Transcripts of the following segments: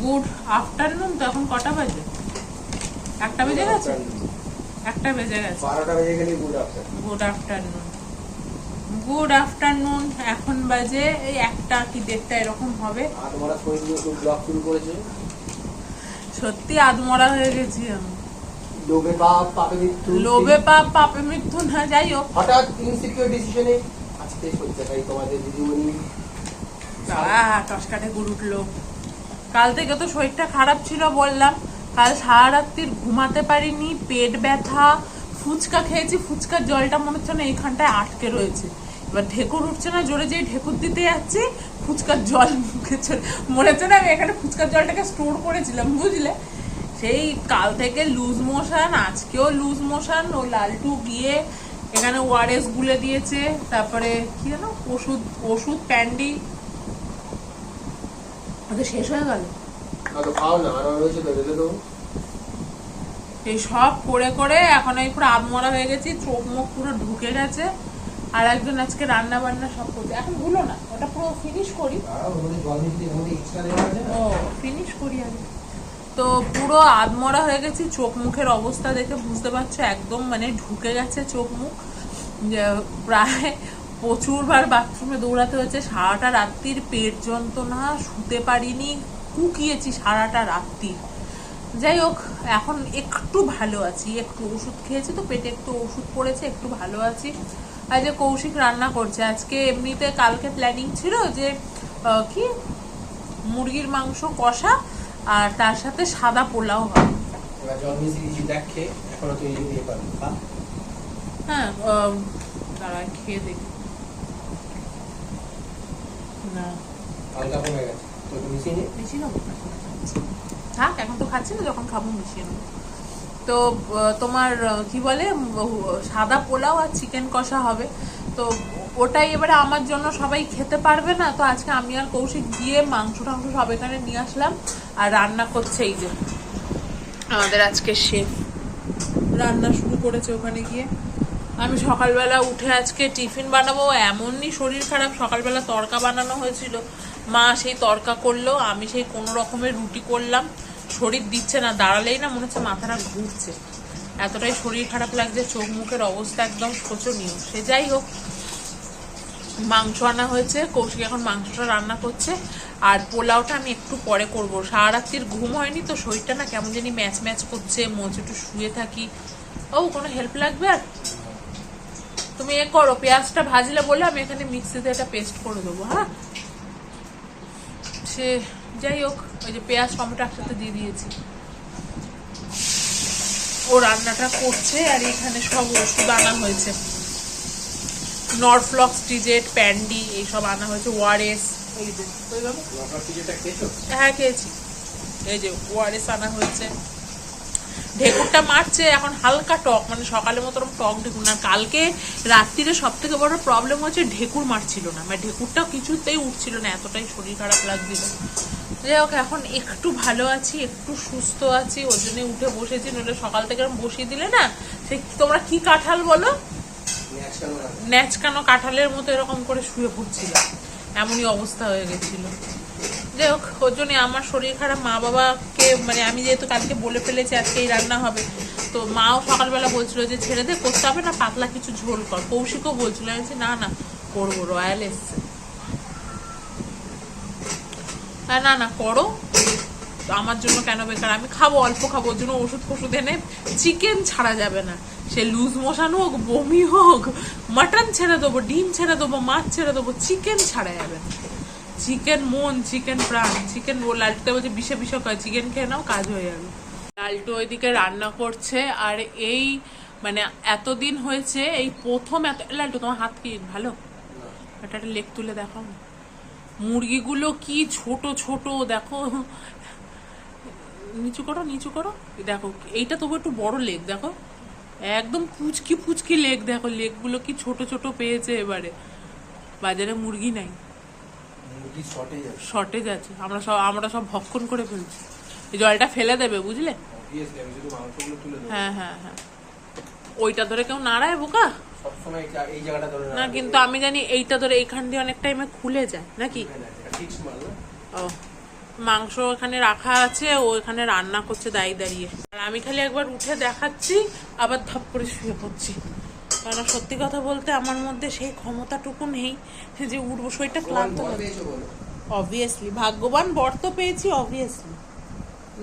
Good afternoon তো এখন কটা বাজে? একটা বেজে গেছে? একটা বেজে গেছে। বারোটা বেজে গেলে good after good afternoon. Good afternoon এখন বাজে এই একটা কি দেড়টা এরকম হবে। ব্লগ শুরু করেছে। সত্যি আদমরা হয়ে গেছি আমি। লোভে পাপ পাপে মৃত্যু। লোভে পাপ পাপে মৃত্যু না যাই হোক। হঠাৎ ইনসিকিউর ডিসিশনে আজকে শয্যাশায়ী তোমাদের দিদিমণি। টসকাটে গুড় উঠল। কাল থেকে তো শরীরটা খারাপ ছিল বললাম। কাল সারা রাত্রির ঘুমাতে পারিনি, পেট ব্যথা, ফুচকা খেয়েছি, ফুচকার জলটা মনে হচ্ছে না এইখানটায় আটকে রয়েছে। এবার ঢেকুর উঠছে না, জোরে যেই ঢেকুর দিতে যাচ্ছি, ফুচকার জল মুখে মনে হচ্ছে না আমি এখানে ফুচকার জলটাকে স্টোর করেছিলাম, বুঝলে? সেই কাল থেকে লুজ মোশন, আজকেও লুজ মোশন, ও লালটু গিয়ে এখানে ওয়ারেস গুলে দিয়েছে, তারপরে কি জানো ওষুধ ওষুধ প্যান্ডি ওদের শেষ হয়ে গেল। না তো খাও না আর রয়েছে তো রেখে দেবো। এই সব করে করে এখন এই পুরো আবমরা হয়ে গেছি চোখ মুখ পুরো ঢুকে গেছে। আর একজন আজকে রান্না বান্না সব করছে। এখন ভুলো না ওটা পুরো ফিনিশ করি। ও ফিনিশ করি আগে তো পুরো আদমরা হয়ে গেছি চোখ মুখের অবস্থা দেখে বুঝতে পারছ একদম মানে ঢুকে গেছে চোখ মুখ। যে প্রায় প্রচুরবার বাথরুমে দৌড়াতে হয়েছে। সারাটা রাত্রির পেট যন্ত্রণা শুতে পারিনি কুকিয়েছি সারাটা রাত্রি যাই হোক এখন একটু ভালো আছি একটু ওষুধ খেয়েছি তো পেটে একটু ওষুধ পড়েছে একটু ভালো আছি। আর যে কৌশিক রান্না করছে আজকে এমনিতে কালকে প্ল্যানিং ছিল যে কি? মুরগির মাংস কষা আর তার সাথে সাদা পোলাও হ্যাঁ। দাঁড়া খেয়ে দেখি। না। হালকা কমে গেছে। তো মিশিয়ে নে বেশি নেব থাক এখন তো খাচ্ছি না যখন খাব মিশিয়ে নেব। তো তোমার কি বলে সাদা পোলাও আর চিকেন কষা হবে। তো ওটাই এবারে আমার জন্য সবাই খেতে পারবে না তো আজকে আমি আর কৌশিক গিয়ে মাংস টাংস সব এখানে নিয়ে আসলাম আর রান্না করছে এই যে। আমাদের আজকে শেফ। রান্না শুরু করেছে ওখানে গিয়ে। আমি সকালবেলা উঠে আজকে টিফিন বানাবো। এমনই শরীর খারাপ, সকালবেলা তরকা বানানো হয়েছিল। মা সেই তরকা করল, আমি সেই কোনো রকমের রুটি করলাম। শরীর দিচ্ছে না, দাঁড়ালেই না, মনে হচ্ছে মাথাটা ঘুরছে। এতটাই শরীর খারাপ লাগছে, চোখ মুখের অবস্থা একদম শোচনীয়। সে যাই হোক, মাংস আনা হয়েছে, কৌশিক এখন মাংসটা রান্না করছে। আর পোলাওটা আমি একটু পরে করব। সারা রাত্রির ঘুম হয়নি তো, শরীরটা না কেমন জানি ম্যাচ ম্যাচ করছে, মনে একটু শুয়ে থাকি। ও, কোনো হেল্প লাগবে আর? তুমি এ করো পেঁয়াজটা ভাজলে বলে আমি এখানে মিক্সিতে এটা পেস্ট করে দেবো হ্যাঁ? সে যাই হোক ওই যে পেঁয়াজ টমেটো একসাথে দিয়ে দিয়েছি। ও রান্নাটা করছে আর এখানে সব ওষুধ আনা হয়েছে। নরফ্লক্স ডিজেট প্যান্ডি এইসব আনা হয়েছে ওয়ারেস। এই যে হ্যাঁ খেয়েছি। এই যে ওয়ারেস আনা হয়েছে। ঢেকুরটা মারছে এখন হালকা টক মানে সকালের মতো টক ঢেকুর না। কালকে রাত্রিরে সব থেকে বড় প্রবলেম হচ্ছে ঢেকুর মারছিল না। মানে ঢেকুরটাও কিছুতেই উঠছিল না এতটাই শরীর খারাপ লাগছিল। যাই হোক এখন একটু ভালো আছি একটু সুস্থ আছি ওই জন্য উঠে বসেছি নইলে সকাল থেকে এরকম বসিয়ে দিলে না সে তোমরা কি কাঁঠাল বলো? ন্যাচকানো কাঁঠালের মতো এরকম করে শুয়ে পড়ছিল। এমনই অবস্থা হয়ে গেছিল। যাই হোক, ওর জন্য আমার শরীর খারাপ। মা বাবাকে মানে আমি যেহেতু কালকে বলে ফেলেছি আজকে এই রান্না হবে, তো মাও সকালবেলা বলছিল যে, ছেড়ে দে, করতে হবে না, পাতলা কিছু ঝোল কর। কৌশিকও বলছিল, আমি না না, করব, রয়্যাল এসছে। না না, করো। আমার জন্য কেন বেকার? আমি খাব, অল্প খাব, ওর জন্য ওষুধ ফষুধ এনে চিকেন ছাড়া যাবে না। সে লুজ মোশন হোক, বমি হোক, মাটন ছেড়ে দেবো, ডিম ছেড়ে দেবো, মাছ ছেড়ে দেবো, চিকেন ছাড়া যাবে না। চিকেন মন চিকেন প্রাণ চিকেন লালটুতে বলছে বিষে বিষে কয় চিকেন খেয়ে নাও কাজ হয়ে যাবে। লালটু ওইদিকে রান্না করছে আর এই মানে এতদিন হয়েছে এই প্রথম এত লালটু তোমার হাত কি ভালো? এটা একটা লেক তুলে দেখাও মুরগিগুলো কি ছোট ছোট দেখো। নিচু করো নিচু করো। দেখো এইটা তবু একটু বড় লেক দেখো। একদম পুচকি পুচকি লেক দেখো লেকগুলো কি ছোট ছোট পেয়েছে এবারে। বাজারে মুরগি নাই। শর্টেজ আছে? আমরা সব আমরা সব ভক্ষণ করে ফেলছি। এই জলটা ফেলে দেবে বুঝলে? হ্যাঁ হ্যাঁ হ্যাঁ। ওইটা ধরে কেউ নাড়ায় বোকা? না কিন্তু আমি জানি এইটা ধরে এইখান দিয়ে অনেক টাইমে খুলে যায় নাকি? ও। মাংস এখানে রাখা আছে ও এখানে রান্না করছে দাঁড়িয়ে দাঁড়িয়ে। আর আমি খালি একবার উঠে দেখাচ্ছি আবার ধপ করে শুয়ে পড়ছি। কারণ সত্যি কথা বলতে আমার মধ্যে সেই ক্ষমতাটুকু নেই যে উঠবো শরীরটা ক্লান্ত অবভিয়াসলি ভাগ্যবান বর তো পেয়েছি অবভিয়াসলি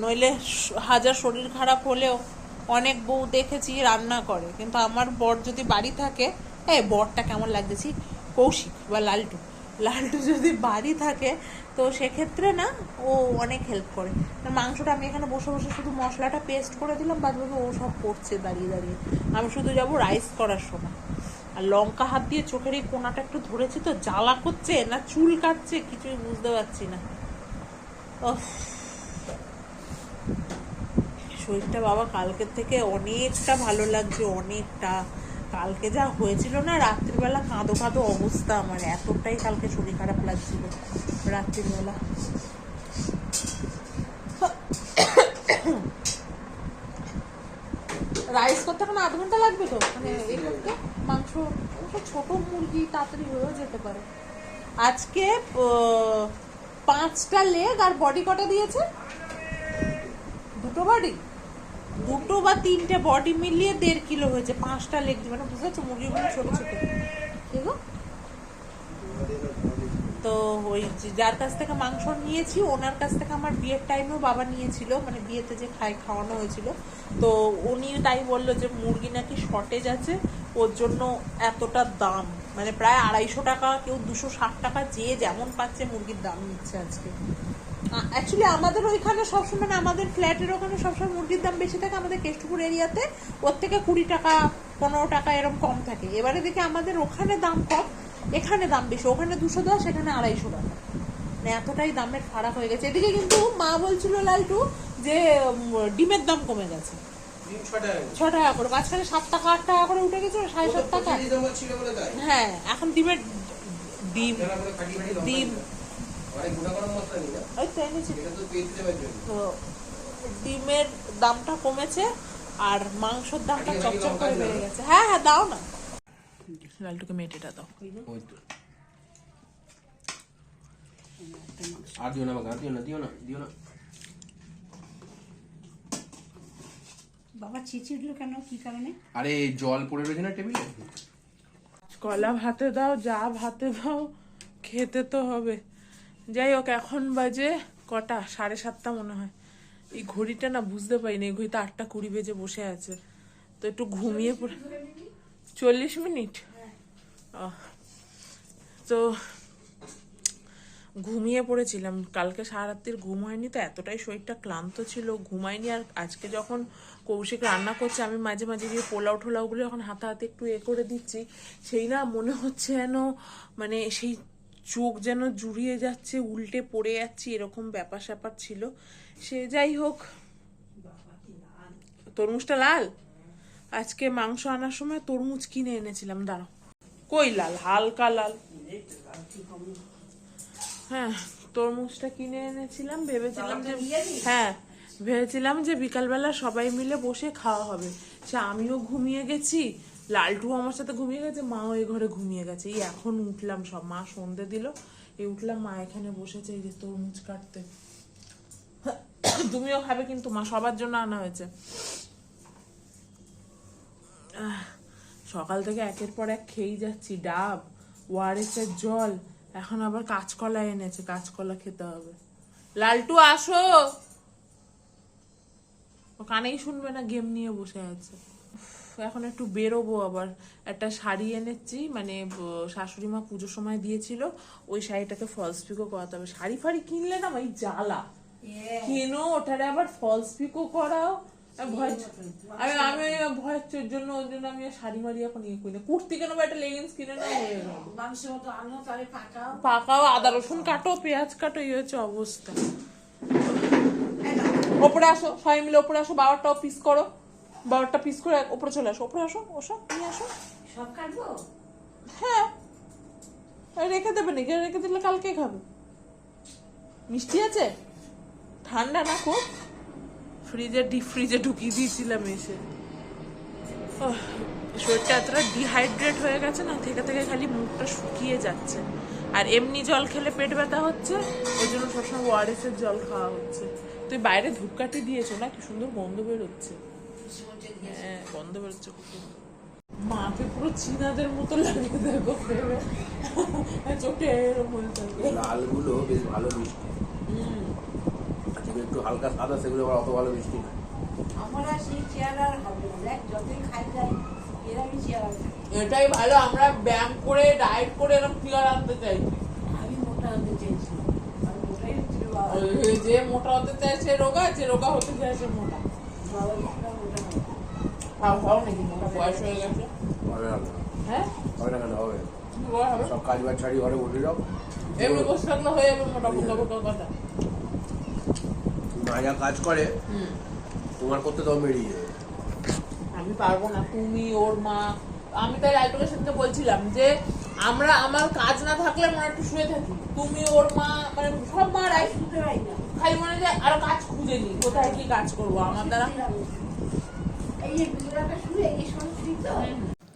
নইলে হাজার শরীর খারাপ হলেও অনেক বউ দেখেছি রান্না করে। কিন্তু আমার বর যদি বাড়ি থাকে হ্যাঁ বরটা কেমন লাগতেছি কৌশিক বা লালটু। লালটু যদি বাড়ি থাকে, তো সেক্ষেত্রে না ও অনেক হেল্প করে। মাংসটা আমি এখানে বসে বসে শুধু মশলাটা পেস্ট করে দিলাম, বাদ বাকি ও সব করছে দাঁড়িয়ে দাঁড়িয়ে। আমি শুধু যাব রাইস করার সময়। আর লঙ্কা হাত দিয়ে চোখের এই কোনাটা একটু ধরেছি তো, জ্বালা করছে না চুল কাটছে কিছুই বুঝতে পারছি না। শরীরটা বাবা কালকের থেকে অনেকটা ভালো লাগছে, অনেকটা। কালকে যা হয়েছিল না রাত্রিবেলা কাঁদো কাঁদো অবস্থা আমার এতটাই কালকে শরীর খারাপ লাগছিল রাত্রিবেলা। রাইস করতে এখন আধ ঘণ্টা লাগবে তো? মানে এই করতে মাংস ছোট মুরগি তাড়াতাড়ি হয়েও যেতে পারে। আজকে পাঁচটা লেগ আর বডি কটা দিয়েছে? দুটো বডি দুটো বা তিনটে বডি মিলিয়ে দেড় কিলো হয়েছে। পাঁচটা লেগ মানে বুঝতে পারছ, মুরগিগুলো ছোট ছোট। তো ওই যার কাছ থেকে মাংস নিয়েছি, ওনার কাছ থেকে আমার বিয়ের টাইমেও বাবা নিয়েছিল। মানে বিয়েতে যে খাই খাওয়ানো হয়েছিল। তো উনি তাই বলল যে, মুরগি নাকি শর্টেজ আছে, ওর জন্য এতটা দাম। মানে প্রায় আড়াইশো টাকা, কেউ দুশো ষাট টাকা যে যেমন পাচ্ছে মুরগির দাম নিচ্ছে আজকে। অ্যাকচুয়ালি আমাদের ওইখানে সবসময় আমাদের ফ্ল্যাটের ওখানে সবসময় মুরগির দাম বেশি থাকে আমাদের কেষ্টপুর এরিয়াতে। ওর থেকে কুড়ি টাকা পনেরো টাকা এরকম কম থাকে। এবারে দেখি আমাদের ওখানে দাম কম এখানে দাম বেশি। ওখানে দুশো দশ এখানে আড়াইশো টাকা। মানে এতটাই দামের ফারাক হয়ে গেছে। এদিকে কিন্তু মা বলছিল লালটু যে ডিমের দাম কমে গেছে। ছ টাকা করে। মাঝখানে সাত টাকা আট টাকা করে উঠে গেছে সাড়ে সাত টাকা। হ্যাঁ এখন ডিমের ডিম ডিম। ওই তো এনেছি। তো ডিমের দামটা কমেছে আর মাংসের দামটা চকচক করে দিও বেড়ে না? গেছে। হ্যাঁ হ্যাঁ দাও না। লালটুকে মেটেটা দাও। আর দিও না বাবা দিও না দিও না দিও না। বাবা চেঁচিয়ে উঠল কেন? কি কারণে? আরে জল পড়ে রয়েছে না টেবিলে? কলা ভাতে দাও যা ভাতে দাও খেতে তো হবে। যাই হোক এখন বাজে কটা? সাড়ে সাতটা মনে হয়। এই ঘড়িটা না বুঝতে পারিনি, এই ঘড়িতে আটটা কুড়ি বেজে বসে আছে। তো একটু ঘুমিয়ে পড়ে চল্লিশ মিনিট? তো ঘুমিয়ে পড়েছিলাম। কালকে সারা রাত্রির ঘুম হয়নি, তো এতটাই শরীরটা ক্লান্ত ছিল, ঘুমায়নি। আর আজকে যখন কৌশিক রান্না করছে, আমি মাঝে মাঝে গিয়ে পোলাও ঠোলাওগুলো যখন হাতে হাতে একটু এ করে দিচ্ছি। সেই না মনে হচ্ছে যেন মানে সেই চোখ যেন জুড়িয়ে যাচ্ছে উল্টে পড়ে যাচ্ছি এরকম ব্যাপার স্যাপার ছিল। সে যাই হোক তরমুজটা লাল? আজকে মাংস আনার সময় তরমুজ কিনে এনেছিলাম দাঁড়াও। কই লাল? হালকা লাল। হ্যাঁ তরমুজটা কিনে এনেছিলাম ভেবেছিলাম যে হ্যাঁ ভেবেছিলাম যে বিকালবেলা সবাই মিলে বসে খাওয়া হবে। সে আমিও ঘুমিয়ে গেছি লালটু আমার সাথে ঘুমিয়ে গেছে মাও এই ঘরে ঘুমিয়ে গেছে। এই এখন উঠলাম সব, মা সন্ধে দিল, এই উঠলাম, মা এখানে বসেছে, এই যে তরমুজ কাটতে। তুমিও খাবে কিন্তু, মা সবার জন্য আনা হয়েছে। সকাল থেকে একের পর এক খেয়েই যাচ্ছি, ডাব ওয়ারেস এর জল, এখন আবার কাঁচকলা এনেছে, কাঁচকলা খেতে হবে। লালটু, আসো! ও কানেই শুনবে না, গেম নিয়ে বসে আছে। এখন একটু বেরোবো আবার। একটা শাড়ি এনেছি মানে শাশুড়ি মা পুজোর সময় দিয়েছিল ওই শাড়িটাকে ফলস পিকো করাতে হবে। শাড়ি ফাড়ি কিনলে না ভাই জ্বালা। কেনো? ওটারে আবার ফলস পিকো করাও? আমি ভয় আমি আমি ভয়ের জন্য ওই জন্য আমি শাড়ি মারি এখন ইয়ে করি না। কুর্তি কেন বা একটা লেগিংস কিনে না হয়ে গেল। পাকাও। পাকাও আদা রসুন কাটো পেঁয়াজ কাটো এই হচ্ছে অবস্থা। ওপরে আসো সবাই মিলে ওপরে আসো বাবারটাও পিস করো। বাবারটা পিস করে ওপরে চলে আসো ওপরে আসো ওসব নিয়ে আসো। সব কাটবো? হ্যাঁ। রেখে দেবে নাকি? রেখে দিলে কালকে খাবে। মিষ্টি আছে? ঠান্ডা না খুব? ফ্রিজে ডিপ ফ্রিজে ঢুকিয়ে দিয়েছিলাম এসে। শরীরটা এতটা ডিহাইড্রেট হয়ে গেছে না থেকে থেকে খালি মুখটা শুকিয়ে যাচ্ছে। আর এমনি জল খেলে পেট ব্যথা হচ্ছে ওই জন্য সবসময় ওআরএস এর জল খাওয়া হচ্ছে। তুই বাইরে ধূপকাঠি দিয়েছ না? কি সুন্দর গন্ধ বেরোচ্ছে। হ্যাঁ গন্ধ বেরোচ্ছে খুব মাকে পুরো চীনাদের মতো লাগে দেখো ফ্রেমে চোখে এরকম হয়ে থাকে। লালগুলো বেশ ভালো মিষ্টি। যেগুলো একটু হালকা সাদা সেগুলো আবার অত ভালো মিষ্টি না। আমার আর সেই চেহারা হবে দেখ যতই খাই যাই এরকমই চেহারা এটাই ভালো আমরা ব্যায়াম করে ডায়েট করে এরকম ফিগার আনতে চাইছি আমি মোটা হতে ওই যে মোটা হতে চাইছে রোগা যে রোগা হতে চাইছে মোটা। সব কাজ মা করে তোমার করতে তো বেরিয়ে আমি পারব না, তুমি ওর মা, আমি তাই লাইটুকের সাথে বলছিলাম যে, আমরা, আমার কাজ না থাকলে মনে একটু শুয়ে থাকি। তুমি ওর মা মানে সব শুতে পারি না। খালি মনে যে আরও কাজ খুঁজে নি কোথায় কি কাজ করব? আমার দ্বারা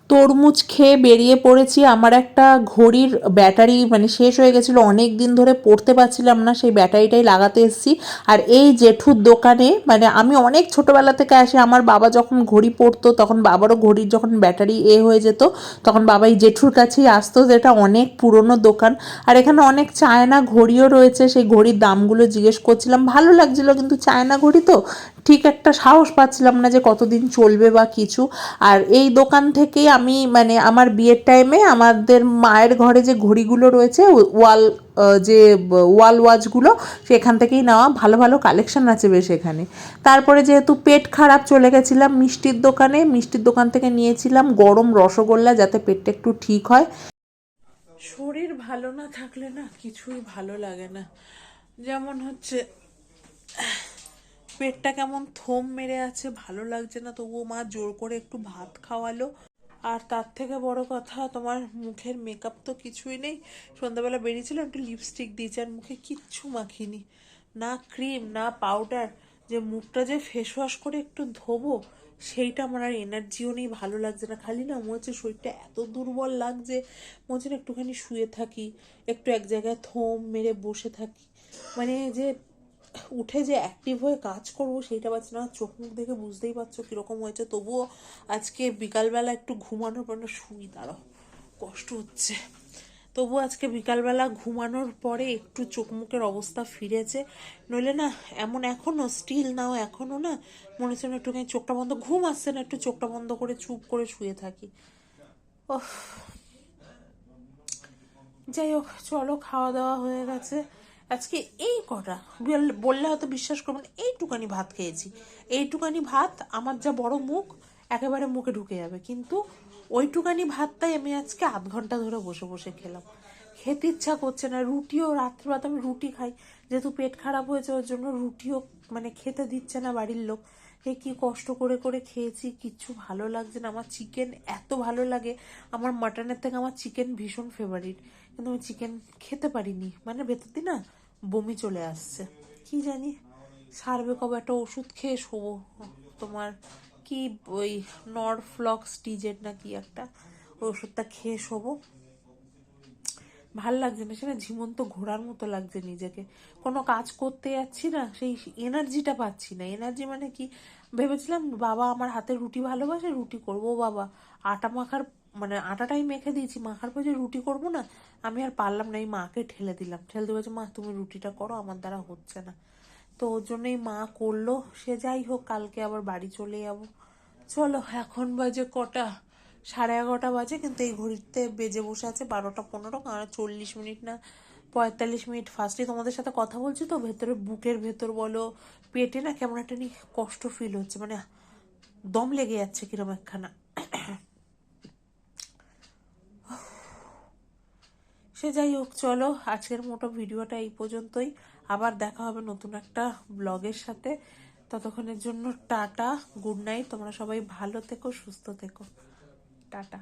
তরমুজ খেয়ে বেরিয়ে পড়েছি। আমার একটা ঘড়ির ব্যাটারি মানে শেষ হয়ে গেছিল, অনেক দিন ধরে পড়তে পারছিলাম না, সেই ব্যাটারিটাই লাগাতে এসেছি। আর এই জেঠুর দোকানে মানে আমি অনেক ছোটোবেলা থেকে আসি, আমার বাবা যখন ঘড়ি পড়তো, তখন বাবারও ঘড়ির যখন ব্যাটারি এ হয়ে যেত, তখন বাবা এই জেঠুর কাছেই আসতো, যেটা অনেক পুরনো দোকান। আর এখানে অনেক চায়না ঘড়িও রয়েছে, সেই ঘড়ির দামগুলো জিজ্ঞেস করছিলাম, ভালো লাগছিল, কিন্তু চায়না ঘড়ি তো ঠিক একটা সাহস পাচ্ছিলাম না যে কতদিন চলবে বা কিছু। আর এই দোকান থেকেই আমি মানে আমার বিয়ের টাইমে আমাদের মায়ের ঘরে যে ঘড়িগুলো রয়েছে, ওয়াল যে, ওয়াল ওয়াচগুলো, সেখান থেকেই নেওয়া ভালো ভালো কালেকশন আছে বেশ এখানে। তারপরে যেহেতু পেট খারাপ, চলে গেছিলাম মিষ্টির দোকানে। মিষ্টির দোকান থেকে নিয়েছিলাম গরম রসগোল্লা যাতে পেটটা একটু ঠিক হয়। শরীর ভালো না থাকলে না কিছুই ভালো লাগে না। যেমন হচ্ছে পেটটা কেমন থম মেরে আছে, ভালো লাগছে না। তবুও মা জোর করে একটু ভাত খাওয়ালো। আর তার থেকে বড় কথা, তোমার মুখের মেকআপ তো কিছুই নেই। সন্ধ্যাবেলা বেরিয়েছিলাম, একটু লিপস্টিক দিয়েছি আর মুখে কিচ্ছু মাখিনি। না ক্রিম না পাউডার যে মুখটা যে ফেস ওয়াশ করে একটু ধোবো, সেইটা আমার আর এনার্জিও নেই, ভালো লাগছে না। খালি না মনে হচ্ছে শরীরটা এত দুর্বল লাগছে, মনে হচ্ছে একটুখানি শুয়ে থাকি, একটু এক জায়গায় থম মেরে বসে থাকি। মানে যে উঠে যে অ্যাক্টিভ হয়ে কাজ করব, সেইটা পাচ্ছি না। চোখ মুখ দেখে বুঝতেই পারছ কীরকম হয়েছে। তবুও আজকে বিকালবেলা একটু ঘুমানোর পর না শুই, দাঁড়াও, কষ্ট হচ্ছে। তবু আজকে বিকালবেলা ঘুমানোর পরে একটু চোখ মুখের অবস্থা ফিরেছে। নইলে না, এমন এখনও স্টিল নাও এখনও না, মনে হচ্ছে না একটুখানি চোখটা বন্ধ, ঘুম আসছে না, একটু চোখটা বন্ধ করে, চুপ করে শুয়ে থাকি। ওহ যাই হোক, চলো, খাওয়া দাওয়া হয়ে গেছে। আজকে এই কটা। বল- বললে হয়তো বিশ্বাস করবেন এইটুকানি ভাত খেয়েছি। এইটুকানি ভাত আমার যা বড় মুখ, একেবারে মুখে ঢুকে যাবে। কিন্তু ওইটুকানি ভাতটাই আমি আজকে আধ ঘণ্টা ধরে বসে বসে খেলাম। খেতে ইচ্ছা করছে না, রুটিও রাত্রিবেলা আমি রুটি খাই। যেহেতু পেট খারাপ হয়েছে, ওর জন্য রুটিও মানে খেতে দিচ্ছে না বাড়ির লোক। এ কি কষ্ট করে করে খেয়েছি, কিচ্ছু ভালো লাগছে না। আমার চিকেন এত ভালো লাগে, আমার মাটনের থেকে আমার চিকেন ভীষণ ফেভারিট কিন্তু আমি চিকেন খেতে পারিনি। মানে ভেতর দিয়ে না বমি চলে আসছে। কি জানি? সারবে কবে? একটা ওষুধ খেয়ে শোবো। তোমার কি ওই নরফ্লক্স টিজেট না কি একটা? ওই ওষুধটা খেয়ে শোবো। ভালো লাগছে না। সেটা ঝিমন্ত ঘোড়ার মতো লাগছে নিজেকে। কোনো কাজ করতে যাচ্ছি না, সেই এনার্জিটা পাচ্ছি না। এনার্জি মানে কি? ভেবেছিলাম বাবা আমার হাতে রুটি ভালোবাসে, রুটি করব বাবা। আটা মাখার মানে আটাটাই মেখে দিয়েছি। মাখার পর যে রুটি করব না আমি আর পারলাম না, এই মাকে ঠেলে দিলাম। ঠেলে দিয়ে মা, তুমি রুটিটা করো, আমার দ্বারা হচ্ছে না। তো ওর জন্যই মা করল। সে যাই হোক, কালকে আবার বাড়ি চলে যাব। চলো, এখন বাজে কটা? সাড়ে এগারোটা বাজে, কিন্তু এই ঘড়িতে বেজে বসে আছে বারোটা পনেরো, কারণ চল্লিশ মিনিট না, পঁয়তাল্লিশ মিনিট। ফার্স্টে তোমাদের সাথে কথা বলছি তো, ভেতরে বুকের ভেতর বলো, পেটে না কেমন একটা নি কষ্ট ফিল হচ্ছে মানে দম লেগে যাচ্ছে কিরম একখানা। সে যাই হোক, চলো, আজকের মোটো ভিডিওটা এই পর্যন্তই। আবার দেখা হবে নতুন একটা ব্লগের সাথে। ততক্ষণের জন্য টাটা, গুড নাইট। তোমরা সবাই ভালো থেকো, সুস্থ থেকো। টাটা।